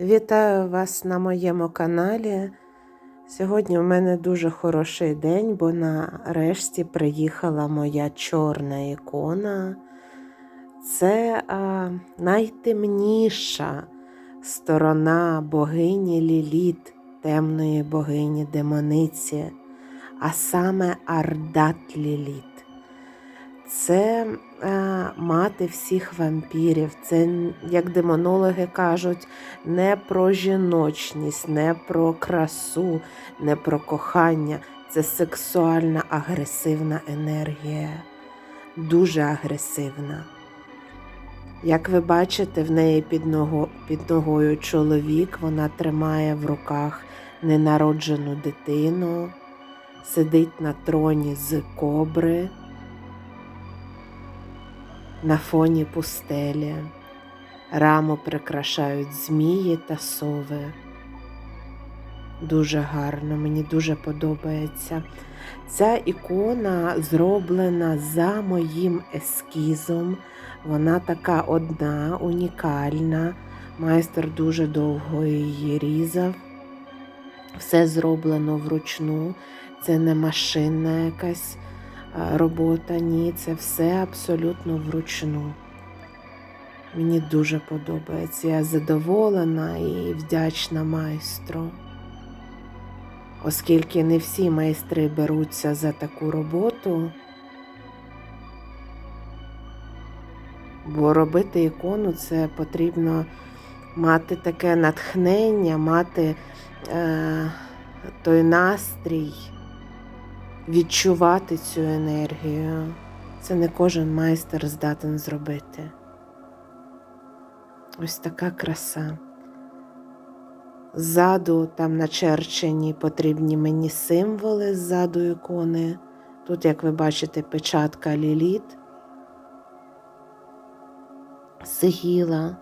Вітаю вас на моєму каналі. Сьогодні в мене дуже хороший день, бо нарешті приїхала моя чорна ікона. Це а, найтемніша сторона богині Ліліт, темної богині демониці, а саме Ардат Ліліт. Це е, мати всіх вампірів. Це, як демонологи кажуть, не про жіночність, не про красу, не про кохання. Це сексуальна агресивна енергія. Дуже агресивна. Як ви бачите, в неї під, ного, під ногою чоловік, вона тримає в руках ненароджену дитину, сидить на троні з кобри на фоні пустелі. Раму прикрашають змії та сови. Дуже гарно, мені дуже подобається. Ця ікона зроблена за моїм ескізом. Вона така одна, унікальна. Майстер дуже довго її різав. Все зроблено вручну. Це не машинна якась робота, ні, це все абсолютно вручну. Мені дуже подобається. Я задоволена і вдячна майстру. Оскільки не всі майстри беруться за таку роботу, бо робити ікону це потрібно мати таке натхнення, мати е, той настрій, відчувати цю енергію. Це не кожен майстер здатен зробити. Ось така краса. Ззаду там начерчені потрібні мені символи ззаду ікони. Тут, як ви бачите, печатка ліліт, сигіла.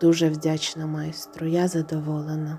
Дуже вдячна майстру, я задоволена.